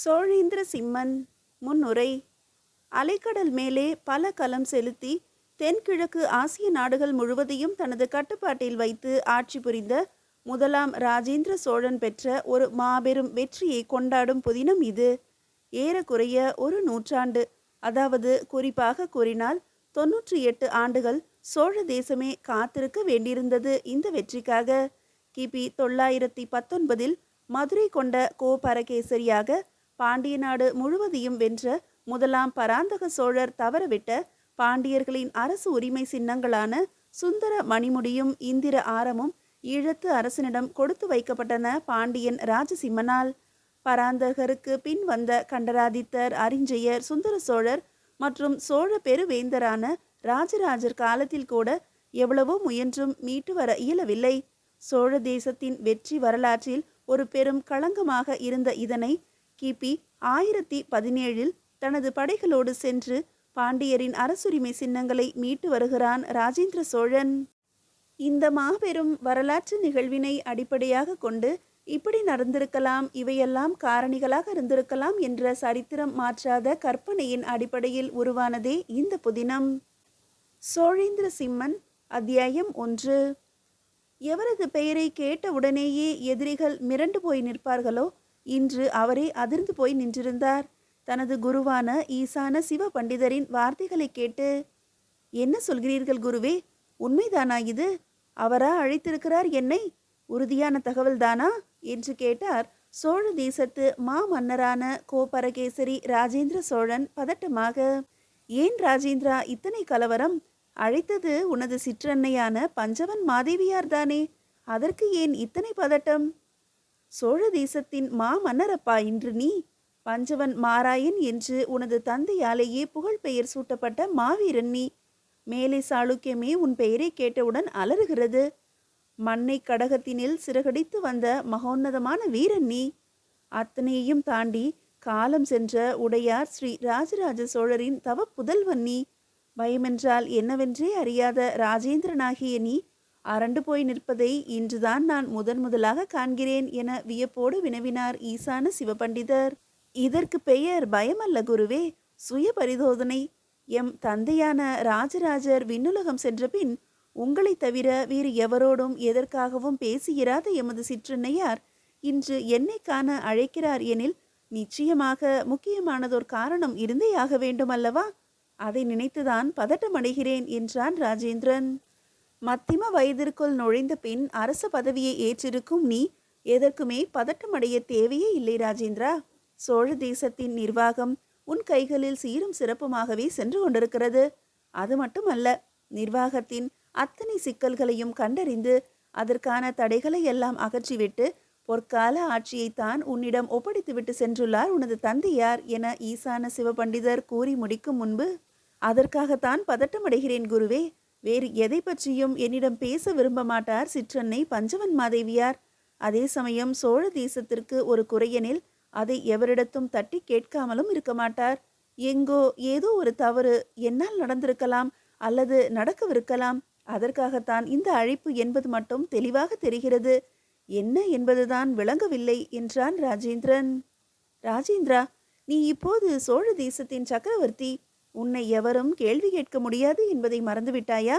சோழேந்திர சிம்மன் முன்னுரை அலைக்கடல் மேலே பல கலம் செலுத்தி தென்கிழக்கு ஆசிய நாடுகள் முழுவதையும் தனது கட்டுப்பாட்டில் வைத்து ஆட்சி புரிந்த முதலாம் ராஜேந்திர சோழன் பெற்ற ஒரு மாபெரும் வெற்றியை கொண்டாடும் புதினம் இது. ஏறக்குறைய ஒரு நூற்றாண்டு. அதாவது குறிப்பாக கூறினால் தொன்னூற்றி எட்டு ஆண்டுகள் சோழ தேசமே காத்திருக்க வேண்டியிருந்தது இந்த வெற்றிக்காக. கிபி தொள்ளாயிரத்தி பத்தொன்பதில் மதுரை கொண்ட கோபரகேசரியாக பாண்டிய நாடு முழுவதையும் வென்ற முதலாம் பராந்தக சோழர் தவறவிட்ட பாண்டியர்களின் அரசு உரிமை சின்னங்களான சுந்தர மணிமுடியும் இந்திர ஆரமும் ஈழத்து அரசனிடம் கொடுத்து வைக்கப்பட்டன பாண்டியன் ராஜசிம்மனால். பராந்தகருக்கு பின் வந்த கண்டராதித்தர் அறிஞ்சயர் சுந்தர சோழர் மற்றும் சோழ பெருவேந்தரான ராஜராஜர் காலத்தில் கூட எவ்வளவோ முயன்றும் மீட்டு வர இயலவில்லை. சோழ தேசத்தின் வெற்றி வரலாற்றில் ஒரு பெரும் களங்கமாக இருந்த இதனை கிபி ஆயிரத்தி பதினேழில் தனது படைகளோடு சென்று பாண்டியரின் அரசுரிமை சின்னங்களை மீட்டு வருகிறான் ராஜேந்திர சோழன். இந்த மாபெரும் வரலாற்று நிகழ்வினை அடிப்படையாக கொண்டு இப்படி நடந்திருக்கலாம் இவையெல்லாம் காரணிகளாக இருந்திருக்கலாம் என்ற சரித்திரம் மாற்றாத கற்பனையின் அடிப்படையில் உருவானதே இந்த புதினம். சோழேந்திர சிம்மன் அத்தியாயம் ஒன்று. எவரது பெயரை கேட்ட உடனேயே எதிரிகள் மிரண்டு போய் நிற்பார்களோ இன்று அவரே அதிர்ந்து போய் நின்றிருந்தார். தனது குருவான ஈசான சிவ பண்டிதரின் வார்த்தைகளை கேட்டு என்ன சொல்கிறீர்கள் குருவே? உண்மைதானா இது? அவரா அழைத்திருக்கிறார் என்னை? உறுதியான தகவல்தானா? என்று கேட்டார். சோழ தேசத்து மா மன்னரான கோபரகேசரி ராஜேந்திர சோழன் பதட்டமாக ஏன் ராஜேந்திரா இத்தனை கலவரம்? அழைத்தது உனது சிற்றன்னையான பஞ்சவன் மாதேவியார் தானே அதற்கு ஏன் இத்தனை பதட்டம்? சோழ தேசத்தின் மா மன்னரப்பா இன்று நீ? பஞ்சவன் மாராயன் என்று உனது தந்தையாலேயே புகழ் பெயர் சூட்டப்பட்ட மாவீரன் நீ. மேலே சாளுக்கியமே உன் பெயரை கேட்டவுடன் அலறுகிறது. மண்ணை கடகத்தினில் சிறகடித்து வந்த மகோன்னதமான வீரன் நீ. அத்தனையையும் தாண்டி காலம் சென்ற உடையார் ஸ்ரீ ராஜராஜ சோழரின் தவ புதல்வன் நீ. பயமென்றால் என்னவென்றே அறியாத ராஜேந்திரனாகிய நீ அரண்டு போய் நிற்பதை இன்றுதான் நான் முதன் முதலாக காண்கிறேன் என வியப்போடு வினவினார் ஈசான சிவபண்டிதர். இதற்கு பெயர் பயமல்ல குருவே சுய பரிதோதனை எம் தந்தையான ராஜராஜர் விண்ணுலகம் சென்ற பின் உங்களை தவிர வேறு எவரோடும் எதற்காகவும் பேசுகிறாத எமது சிற்றன்னையார் இன்று என்னை காண அழைக்கிறார் எனில் நிச்சயமாக முக்கியமானதொரு காரணம் இருந்தேயாக வேண்டும் அல்லவா அதை நினைத்துதான் பதட்டமடைகிறேன் என்றான் ராஜேந்திரன். மத்திம வயதிற்குள் நுழைந்த பின் அரச பதவியை ஏற்றிருக்கும் நீ எதற்குமே பதட்டமடைய தேவையே இல்லை ராஜேந்திரா. சோழ தேசத்தின் நிர்வாகம் உன் கைகளில் சீரும் சிறப்புமாகவே சென்று கொண்டிருக்கிறது. அது மட்டுமல்ல நிர்வாகத்தின் அத்தனை சிக்கல்களையும் கண்டறிந்து அதற்கான தடைகளை எல்லாம் அகற்றிவிட்டு பொற்கால ஆட்சியைத்தான் உன்னிடம் ஒப்படைத்துவிட்டு சென்றுள்ளார் உனது தந்தையார் என ஈசான சிவபண்டிதர் கூறி முடிக்கும் முன்பு. அதற்காகத்தான் பதட்டமடைகிறேன் குருவே. வேறு எதை பற்றியும் என்னிடம் பேச விரும்ப மாட்டார் சிற்றன்னை பஞ்சவன் மாதேவியார். அதே சமயம் சோழ தேசத்திற்கு ஒரு குறையெனில் அதை எவரிடத்தும் தட்டி கேட்காமலும் இருக்க மாட்டார். எங்கோ ஏதோ ஒரு தவறு என்னால் நடந்திருக்கலாம் அல்லது நடக்கவிருக்கலாம். அதற்காகத்தான் இந்த அழைப்பு என்பது மட்டும் தெளிவாக தெரிகிறது. என்ன என்பதுதான் விளங்கவில்லை என்றான் ராஜேந்திரன். ராஜேந்திரா நீ இப்போது சோழ தேசத்தின் சக்கரவர்த்தி உன்னை எவரும் கேள்வி கேட்க முடியாது என்பதை மறந்துவிட்டாயா?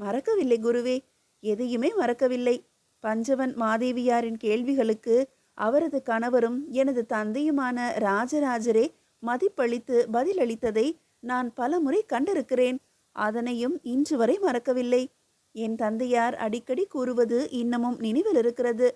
மறக்கவில்லை குருவே எதையுமே மறக்கவில்லை. பஞ்சவன் மாதேவியாரின் கேள்விகளுக்கு அவரது கணவரும் எனது தந்தையுமான ராஜராஜரே மதிப்பளித்து பதிலளித்ததை நான் பலமுறை கண்டிருக்கிறேன். அதனையும் இன்று வரை மறக்கவில்லை. என் தந்தையார் அடிக்கடி கூறுவது இன்னமும் நினைவில் இருக்கிறது.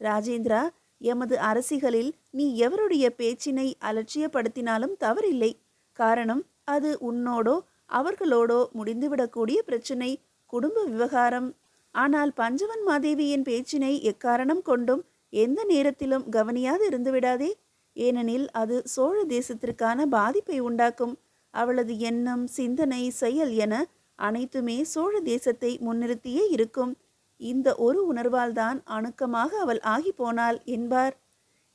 ராஜேந்திரா எமது அரசிகளில் நீ எவருடைய பேச்சினை அலட்சியப்படுத்தினாலும் தவறில்லை. காரணம் அது உன்னோடோ அவர்களோடோ முடிந்துவிடக்கூடிய பிரச்சினை குடும்ப விவகாரம். ஆனால் பஞ்சவன் மாதேவியின் பேச்சினை எக்காரணம் கொண்டும் எந்த நேரத்திலும் கவனியாது இருந்துவிடாதே. ஏனெனில் அது சோழ தேசத்திற்கான பாதிப்பை உண்டாக்கும். அவளது எண்ணம் சிந்தனை செயல் என அனைத்துமே சோழ தேசத்தை முன்னிறுத்தியே இருக்கும். இந்த ஒரு உணர்வால்தான் அணுக்கமாக அவள் ஆகி போனாள் என்பார்.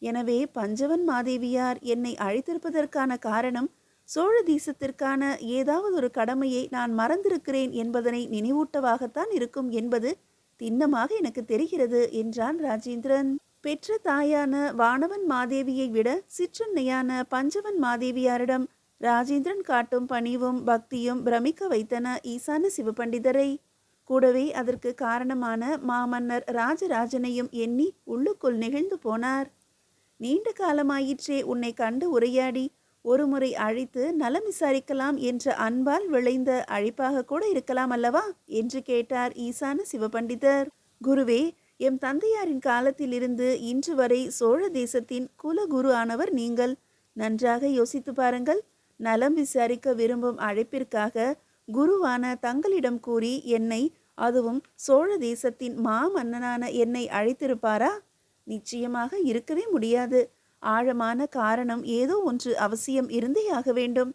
எனவே பஞ்சவன் மாதேவியார் என்னை அழைத்திருப்பதற்கான காரணம் சோழ தேசத்திற்கான ஏதாவது ஒரு கடமையை நான் மறந்திருக்கிறேன் என்பதனை நினைவூட்டவாகத்தான் இருக்கும் என்பது திண்ணமாக எனக்கு தெரிகிறது என்றான் ராஜேந்திரன். பெற்ற தாயான வானவன் மாதேவியை விட சிற்றன்னையான பஞ்சவன் மாதேவியாரிடம் ராஜேந்திரன் காட்டும் பணிவும் பக்தியும் பிரமிக்க வைத்தன ஈசான சிவபண்டிதரை. கூடவே அதற்கு காரணமான மாமன்னர் ராஜராஜனையும் எண்ணி உள்ளுக்குள் நெகிழ்ந்து போனார். நீண்ட காலமாயிற்றே உன்னை கண்டு உரையாடி ஒருமுறை அழைத்து நலம் விசாரிக்கலாம் என்ற அன்பால் விளைந்த அழைப்பாக கூட இருக்கலாம் அல்லவா? என்று கேட்டார் ஈசான சிவபண்டிதர். குருவே எம் தந்தையாரின் காலத்திலிருந்து இன்று வரை சோழ தேசத்தின் குலகுரு ஆனவர் நீங்கள். நன்றாக யோசித்து பாருங்கள். நலம் விசாரிக்க விரும்பும் அழைப்பிற்காக குருவான தங்களிடம் கூறி என்னை அதுவும் சோழ தேசத்தின் மாமன்னனான என்னை அழைத்திருப்பாரா? நிச்சயமாக இருக்கவே முடியாது. ஆழமான காரணம் ஏதோ ஒன்று அவசியம் இருந்தே ஆக வேண்டும்.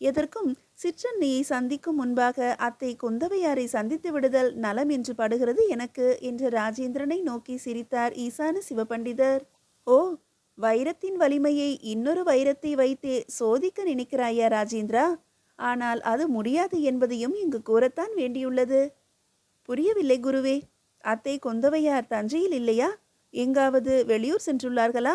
எதற்கும் சிற்றன்னையை சந்திக்கும் முன்பாக அத்தை குந்தவையாரை சந்தித்து விடுதல் நலம் என்று படுகிறது எனக்கு என்று ராஜேந்திரனை நோக்கி சிரித்தார் ஈசான சிவபண்டிதர். ஓ வைரத்தின் வலிமையை இன்னொரு வைரத்தை வைத்தே சோதிக்க நினைக்கிறாயா ராஜேந்திரா? ஆனால் அது முடியாது என்பதையும் இங்கு கூறத்தான் வேண்டியுள்ளது. புரியவில்லை குருவே அத்தை கொந்தவையார் தஞ்சையில் இல்லையா? எங்காவது வெளியூர் சென்றுள்ளார்களா?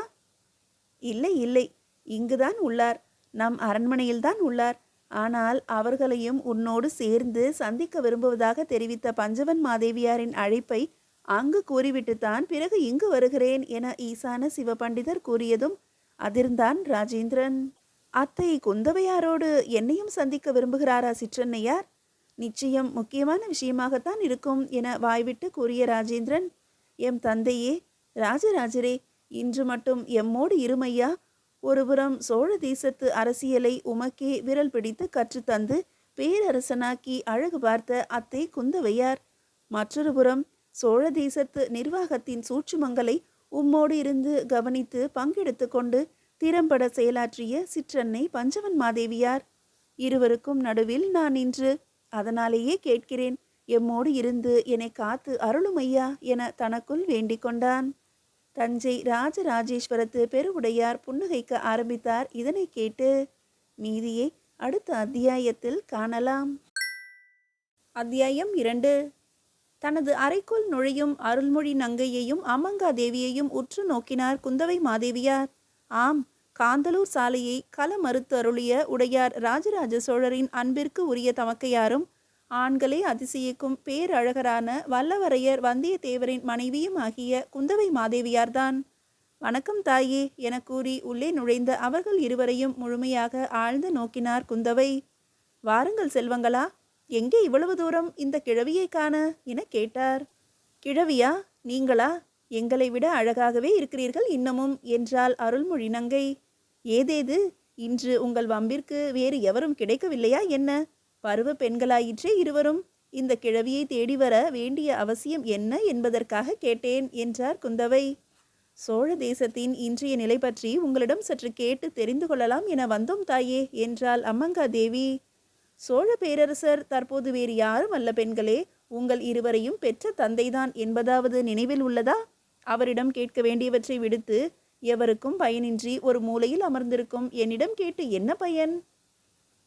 இல்லை இல்லை இங்குதான் உள்ளார். நம் அரண்மனையில்தான் உள்ளார். ஆனால் அவர்களையும் உன்னோடு சேர்ந்து சந்திக்க விரும்புவதாக தெரிவித்த பஞ்சவன் மாதேவியாரின் அழைப்பை அங்கு கூறிவிட்டுத்தான் பிறகு இங்கு வருகிறேன் என ஈசான சிவபண்டிதர் கூறியதும் அதிர்ந்தான் ராஜேந்திரன். அத்தை குந்தவையாரோடு என்னையும் சந்திக்க விரும்புகிறாரா சிற்றன்னையார்? நிச்சயம் முக்கியமான விஷயமாகத்தான் இருக்கும் என வாய்விட்டு கூறிய ராஜேந்திரன் எம் தந்தையே ராஜராஜரே இன்று மட்டும் எம்மோடு இருமையா? ஒருபுறம் சோழ தேசத்து அரசியலை உமக்கே விரல் பிடித்து கற்றுத்தந்து பேரரசனாக்கி அழகு பார்த்த அத்தை குந்தவையார். மற்றொரு புறம் சோழ தேசத்து நிர்வாகத்தின் சூட்சுமங்களை உம்மோடு இருந்து கவனித்து பங்கெடுத்து கொண்டு திறம்பட செயலாற்றிய சிற்றன்னை பஞ்சவன் மாதேவியார். இருவருக்கும் நடுவில் நான் இன்று அதனாலேயே கேட்கிறேன் எம்மோடு இருந்து என்னை காத்து அருளுமையா என தனக்குள் வேண்டிக் கொண்டான். தஞ்சை ராஜராஜேஸ்வரத்து பெருவுடையார் புன்னகைக்க ஆரம்பித்தார். இதனை கேட்டு மீதியை அடுத்த அத்தியாயத்தில் காணலாம். அத்தியாயம் இரண்டு. தனது அறைக்குள் நுழையும் அருள்மொழி நங்கையையும் அமங்கா தேவியையும் உற்று நோக்கினார் குந்தவை மாதேவியார். ஆம் காந்தலூர் சாலையை கள மறுத்து அருளிய உடையார் ராஜராஜ சோழரின் அன்பிற்கு உரிய தமக்கையாரும் ஆண்களை அதிசயிக்கும் பேரழகரான வல்லவரையர் வந்தியத்தேவரின் மனைவியும் ஆகிய குந்தவை மாதேவியார்தான். வணக்கம் தாயே என கூறி உள்ளே நுழைந்த அவர்கள் இருவரையும் முழுமையாக ஆழ்ந்து நோக்கினார் குந்தவை. வாருங்கள் செல்வங்களா எங்கே இவ்வளவு தூரம் இந்த கிழவியை காண? என கேட்டார். கிழவியா நீங்களா? எங்களை விட அழகாகவே இருக்கிறீர்கள் இன்னமும் என்றால் அருள்மொழி நங்கை ஏதேது? இன்று உங்கள் வம்பிற்கு வேறு எவரும் கிடைக்கவில்லையா என்ன? பருவ பெண்களாயிற்றே இருவரும் இந்த கிழவியை தேடி வர வேண்டிய அவசியம் என்ன என்பதற்காக கேட்டேன் என்றார் குந்தவை. சோழ தேசத்தின் இன்றைய நிலை பற்றி உங்களிடம் சற்று கேட்டு தெரிந்து கொள்ளலாம் என வந்தோம் தாயே என்றாள் அம்மங்கா தேவி சோழ பேரரசர் தற்போது வேறு யாரும் அல்ல பெண்களே உங்கள் இருவரையும் பெற்ற தந்தைதான் என்பதாவது நினைவில் உள்ளதா? அவரிடம் கேட்க வேண்டியவற்றை விடுத்து எவருக்கும் பயனின்றி ஒரு மூலையில் அமர்ந்திருக்கும் என்னிடம் கேட்டு என்ன பயன்?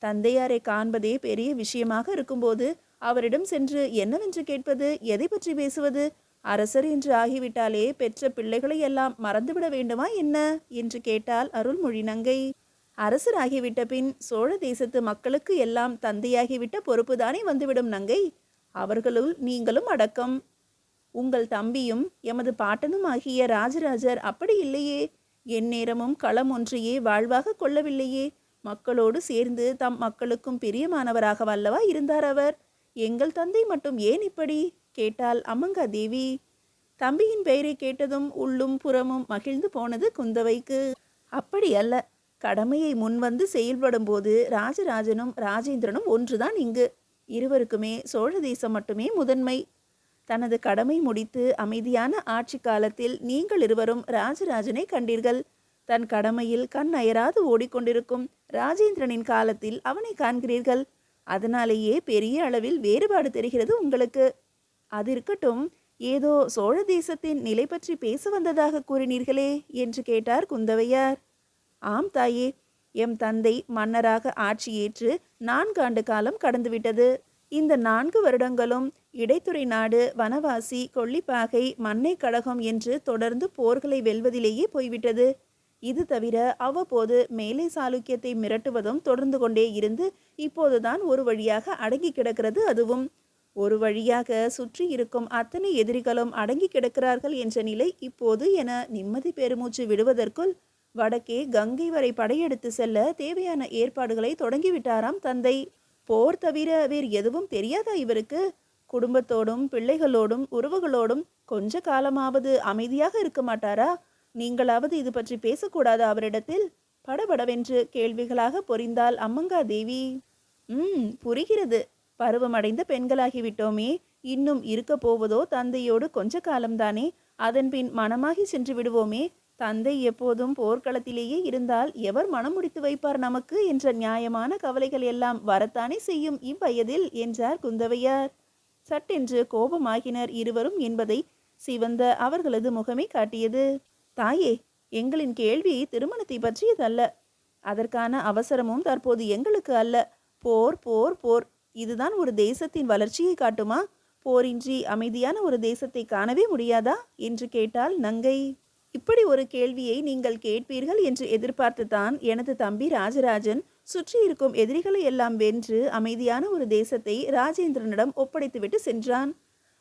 தந்தையாரை காண்பதே பெரிய விஷயமாக இருக்கும்போது அவரிடம் சென்று என்னவென்று கேட்பது எதை பற்றி பேசுவது? அரசர் என்று ஆகிவிட்டாலே பெற்ற பிள்ளைகளை எல்லாம் மறந்துவிட வேண்டுமா என்ன? என்று கேட்டால் அருள்மொழி நங்கை அரசர் ஆகிவிட்ட பின் சோழ தேசத்து மக்களுக்கு எல்லாம் தந்தையாகிவிட்ட பொறுப்புதானே வந்துவிடும் நங்கை? அவர்களுள் நீங்களும் அடக்கம். உங்கள் தம்பியும் எமது பாட்டனும் ஆகிய ராஜராஜர் அப்படி இல்லையே? எந்நேரமும் களம் ஒன்றையே வாழ்வாக கொள்ளவில்லையே? மக்களோடு சேர்ந்து தம் மக்களுக்கும் பிரியமானவராக வல்லவா இருந்தார் அவர். எங்கள் தந்தை மட்டும் ஏன் இப்படி? கேட்டாள் அம்மங்கா தேவி. தம்பியின் பெயரை கேட்டதும் உள்ளும் புறமும் மகிழ்ந்து போனது குந்தவைக்கு. அப்படி அல்ல. கடமையை முன்வந்து செயல்படும்போது ராஜராஜனும் ராஜேந்திரனும் ஒன்றுதான் இங்கு. இருவருக்குமே சோழ தேசம் மட்டுமே முதன்மை. தனது கடமை முடித்து அமைதியான ஆட்சி காலத்தில் நீங்கள் இருவரும் ராஜராஜனை கண்டீர்கள். தன் கடமையில் கண் அயராது ஓடிக்கொண்டிருக்கும் ராஜேந்திரனின் காலத்தில் அவனை காண்கிறீர்கள். அதனாலேயே பெரிய அளவில் வேறுபாடு தெரிகிறது உங்களுக்கு. அது இருக்கட்டும் ஏதோ சோழ தேசத்தின் நிலை பற்றி பேச வந்ததாக கூறினீர்களே என்று கேட்டார் குந்தவையார். ஆம் தாயே எம் தந்தை மன்னராக ஆட்சியேற்று நான்கு ஆண்டு காலம் கடந்துவிட்டது. இந்த நான்கு வருடங்களும் இடைத்துறை நாடு வனவாசி கொல்லிப்பாகை மண்ணை கழகம் என்று தொடர்ந்து போர்களை வெல்வதிலேயே போய்விட்டது. இது தவிர அவ்வப்போது மேலே சாளுக்கியத்தை மிரட்டுவதும் தொடர்ந்து கொண்டே இருந்து இப்போதுதான் ஒரு வழியாக அடங்கி கிடக்கிறது அதுவும். ஒரு வழியாக சுற்றி இருக்கும் அத்தனை எதிரிகளும் அடங்கி கிடக்கிறார்கள் என்ற நிலை இப்போது என நிம்மதி பெருமூச்சு விடுவதற்குள் வடக்கே கங்கை வரை படையெடுத்து செல்ல தேவையான ஏற்பாடுகளை தொடங்கிவிட்டாராம் தந்தை. போர் தவிர வேறு எதுவும் தெரியாதா இவருக்கு? குடும்பத்தோடும் பிள்ளைகளோடும் உறவுகளோடும் கொஞ்ச காலமாவது அமைதியாக இருக்க மாட்டாரா? நீங்களாவது இது பற்றி பேசக்கூடாது அவரிடத்தில்? படபடவென்று கேள்விகளாக பொரிந்தாள் அம்மங்கா தேவி ம் புரிகிறது. பருவமடைந்த பெண்களாகிவிட்டோமே. இன்னும் இருக்க போவதோ தந்தையோடு கொஞ்ச காலம்தானே. அதன்பின் மனமாகி சென்று விடுவோமே. தந்தை எப்போதும் போர்க்களத்திலேயே இருந்தால் எவர் மனம் முடித்து வைப்பார் நமக்கு என்ற நியாயமான கவலைகள் எல்லாம் வரத்தானே செய்யும் இவ்வயதில் என்றார் குந்தவையார். சட்டென்று கோபமாகினர் இருவரும் என்பதை சிவந்த அவர்களது முகமே காட்டியது. தாயே எங்களின் கேள்வி திருமணத்தை பற்றியதல்ல. அதற்கான அவசரமும் தற்போது எங்களுக்கு அல்ல. போர் போர் போர். இதுதான் ஒரு தேசத்தின் வளர்ச்சியை காட்டுமா? போரின்றி அமைதியான ஒரு தேசத்தை காணவே முடியாதா? என்று கேட்டால் நங்கை. இப்படி ஒரு கேள்வியை நீங்கள் கேட்பீர்கள் என்று எதிர்பார்த்துதான் எனது தம்பி ராஜராஜன் சுற்றி இருக்கும் எதிரிகளை எல்லாம் வென்று அமைதியான ஒரு தேசத்தை ராஜேந்திரனிடம் ஒப்படைத்துவிட்டு சென்றான்.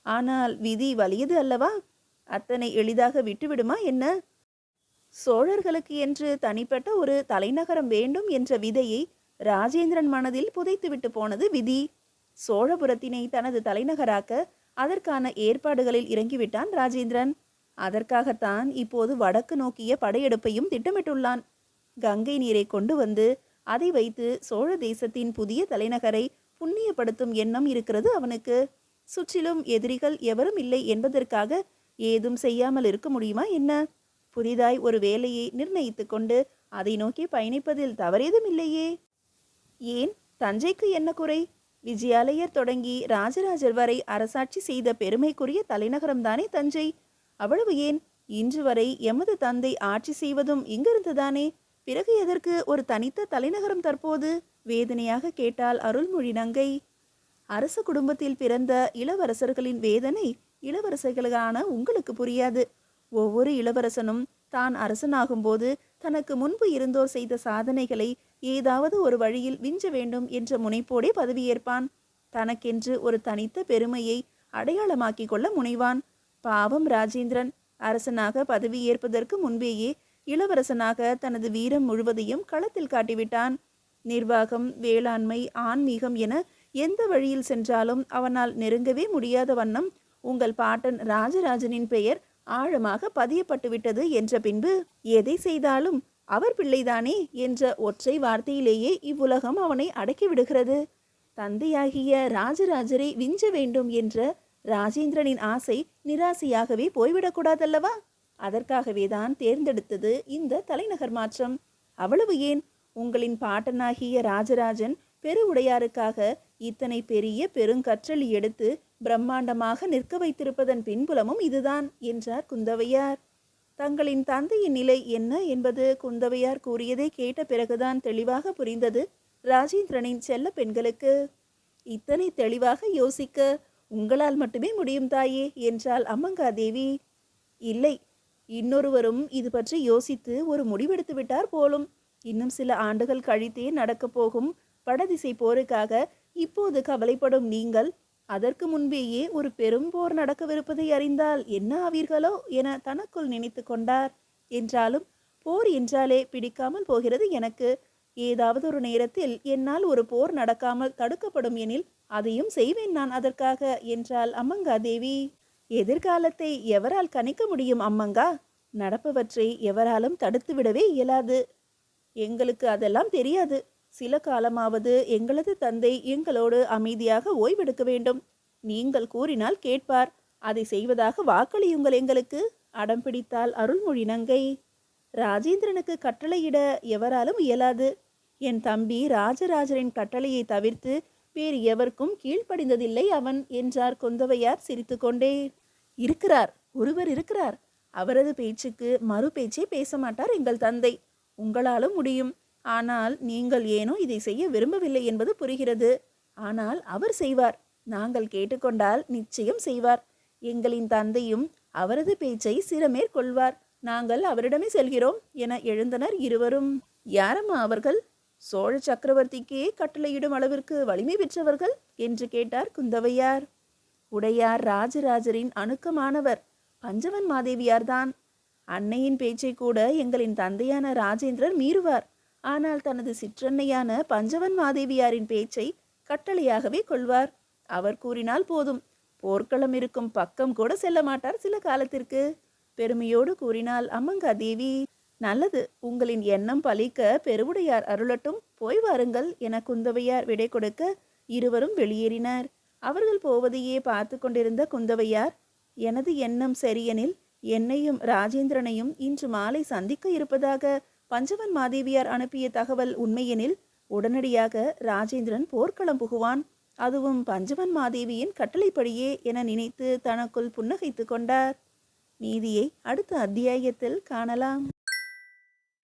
ஆனால் விதி வலியது அல்லவா? அத்தனை எளிதாக விட்டுவிடுமா என்ன? சோழர்களுக்கு என்று தனிப்பட்ட ஒரு தலைநகரம் வேண்டும் என்ற விதையை ராஜேந்திரன் மனதில் புதைத்துவிட்டு போனது விதி. சோழபுரத்தினை தனது தலைநகராக்க அதற்கான ஏற்பாடுகளில் இறங்கிவிட்டான் ராஜேந்திரன். அதற்காகத்தான் இப்போது வடக்கு நோக்கிய படையெடுப்பையும் திட்டமிட்டுள்ளான். கங்கை நீரை கொண்டு வந்து அதை வைத்து சோழ தேசத்தின் புதிய தலைநகரை புண்ணியப்படுத்தும் எண்ணம் இருக்கிறது அவனுக்கு. சுற்றிலும் எதிரிகள் எவரும் இல்லை என்பதற்காக ஏதும் செய்யாமல் இருக்க முடியுமா என்ன? புதிதாய் ஒரு வேலையை நிர்ணயித்து கொண்டு அதை நோக்கி பயணிப்பதில் தவறேதும் இல்லையே. ஏன்? தஞ்சைக்கு என்ன குறை? விஜயாலயர் தொடங்கி ராஜராஜர் வரை அரசாட்சி செய்த பெருமைக்குரிய தலைநகரம்தானே தஞ்சை? அவ்வளவு ஏன்? இன்று வரை எமது தந்தை ஆட்சி செய்வதும் இங்கிருந்துதானே? பிறகு எதற்கு ஒரு தனித்த தலைநகரம் தற்போது? வேதனையாக கேட்டால் அருள்மொழி நங்கை. அரச குடும்பத்தில் பிறந்த இளவரசர்களின் வேதனை இளவரசர்களான உங்களுக்கு புரியாது. ஒவ்வொரு இளவரசனும் தான் அரசனாகும்போது தனக்கு முன்பு இருந்தோர் செய்த சாதனைகளை ஏதாவது ஒரு வழியில் விஞ்ச வேண்டும் என்ற முனைப்போடே பதவியேற்பான். தனக்கென்று ஒரு தனித்த பெருமையை அடையாளமாக்கிக் கொள்ள முனைவான். பாவம் ராஜேந்திரன் அரசனாக பதவியேற்பதற்கு முன்பேயே இளவரசனாக தனது வீரம் முழுவதையும் களத்தில் காட்டிவிட்டான். நிர்வாகம் வேளாண்மை ஆன்மீகம் என எந்த வழியில் சென்றாலும் அவனால் நெருங்கவே முடியாத வண்ணம் உங்கள் பாட்டன் ராஜராஜனின் பெயர் ஆழமாக பதியப்பட்டுவிட்டது என்ற பின்பு எதை செய்தாலும் அவர் பிள்ளைதானே என்ற ஒற்றை வார்த்தையிலேயே இவ்வுலகம் அவனை அடக்கிவிடுகிறது. தந்தையாகிய ராஜராஜரை விஞ்ச வேண்டும் என்ற ராஜேந்திரனின் ஆசை நிராசையாகவே போய்விடக்கூடாதல்லவா அதற்காகவே தான் தேர்ந்தெடுத்தது இந்த தலைநகர் மாற்றம். அவ்வளவு ஏன்? உங்களின் பாட்டனாகிய ராஜராஜன் பெருவுடையாருக்காக இத்தனை பெரிய பெருங்கற்றல் எடுத்து பிரம்மாண்டமாக நிற்க வைத்திருப்பதன் பின்புலமும் இதுதான் என்றார் குந்தவையார். தங்களின் தந்தையின் நிலை என்ன என்பது குந்தவையார் கூறியதை கேட்ட பிறகுதான் தெளிவாக புரிந்தது ராஜேந்திரனின் செல்ல பெண்களுக்கு. இத்தனை தெளிவாக யோசிக்க உங்களால் மட்டுமே முடியும் தாயே என்றாள் அம்மங்காதேவி. இல்லை இன்னொருவரும் இது பற்றி யோசித்து ஒரு முடிவெடுத்து விட்டார் போலும். இன்னும் சில ஆண்டுகள் கழித்தே நடக்கப் போகும் வடதிசை போருக்காக இப்போது கவலைப்படும் நீங்கள் அதற்கு முன்பேயே ஒரு பெரும் போர் நடக்கவிருப்பதை அறிந்தால் என்ன ஆவீர்களோ என தனக்குள் நினைத்து கொண்டார். என்றாலும் போர் என்றாலே பிடிக்காமல் போகிறது எனக்கு. ஏதாவது ஒரு நேரத்தில் என்னால் ஒரு போர் நடக்காமல் தடுக்கப்படும் எனில் அதையும் செய்வேன் நான் அதற்காக என்றாள் அம்மங்கா தேவி எதிர்காலத்தை எவரால் கணிக்க முடியும் அம்மங்கா? நடப்பவற்றை எவராலும் தடுத்துவிடவே இயலாது. எங்களுக்கு அதெல்லாம் தெரியாது. சில காலமாவது எங்களது தந்தை எங்களோடு அமைதியாக ஓய்வெடுக்க வேண்டும். நீங்கள் கூறினால் கேட்பார். அதை செய்வதாக வாக்களியுங்கள் எங்களுக்கு. அடம் பிடித்தால் அருள்மொழி நங்கை. ராஜேந்திரனுக்கு கட்டளையிட எவராலும் இயலாது. என் தம்பி ராஜராஜரின் கட்டளையை தவிர்த்து வேறு எவருக்கும் கீழ்ப்படிந்ததில்லை அவன் என்றார் கொந்தவையார் சிரித்துக்கொண்டே. இருக்கிறார். ஒருவர் இருக்கிறார். அவரது பேச்சுக்கு மறு பேச்சே பேச மாட்டார் எங்கள் தந்தை. உங்களாலும் முடியும். ஆனால் நீங்கள் ஏனோ இதை செய்ய விரும்பவில்லை என்பது புரிகிறது. ஆனால் அவர் செய்வார். நாங்கள் கேட்டுக்கொண்டால் நிச்சயம் செய்வார். எங்களின் தந்தையும் அவரது பேச்சை சிறமேற்கொள்வார் நாங்கள் அவரிடமே செல்கிறோம் என எழுந்தனர் இருவரும். யாரம்மா அவர்கள்? சோழ சக்கரவர்த்திக்கே கட்டளையிடும் அளவிற்கு வலிமை பெற்றவர்கள்? என்று கேட்டார் குந்தவையார். உடையார் ராஜராஜரின் அணுக்கமானவர். பஞ்சவன் மாதேவியார்தான். அன்னையின் பேச்சை கூட எங்களின் தந்தையான ராஜேந்திரர் மீறுவார். ஆனால் தனது சிற்றன்னையான பஞ்சவன் மாதேவியாரின் பேச்சை கட்டளையாகவே கொள்வார். அவர் கூறினால் போதும். போர்க்களம் இருக்கும் பக்கம் கூட செல்ல மாட்டார் சில காலத்திற்கு. பெருமையோடு கூறினால் அம்மங்கா தேவி நல்லது. உங்களின் எண்ணம் பலிக்க பெருவுடையார் அருளட்டும். போய் வாருங்கள் என குந்தவையார் விடை கொடுக்க இருவரும் வெளியேறினார். அவர்கள் போவதையே பார்த்து கொண்டிருந்த குந்தவையார் எனது எண்ணம் சரியெனில் என்னையும் ராஜேந்திரனையும் இன்று மாலை சந்திக்க இருப்பதாக பஞ்சவன் மாதேவியார் அனுப்பிய தகவல் உண்மையெனில் உடனடியாக ராஜேந்திரன் போர்க்களம் புகுவான். அதுவும் பஞ்சவன் மாதேவியின் கட்டளைப்படியே என நினைத்து தனக்குள் புன்னகைத்து கொண்டார். மீதியை அடுத்த அத்தியாயத்தில் காணலாம்.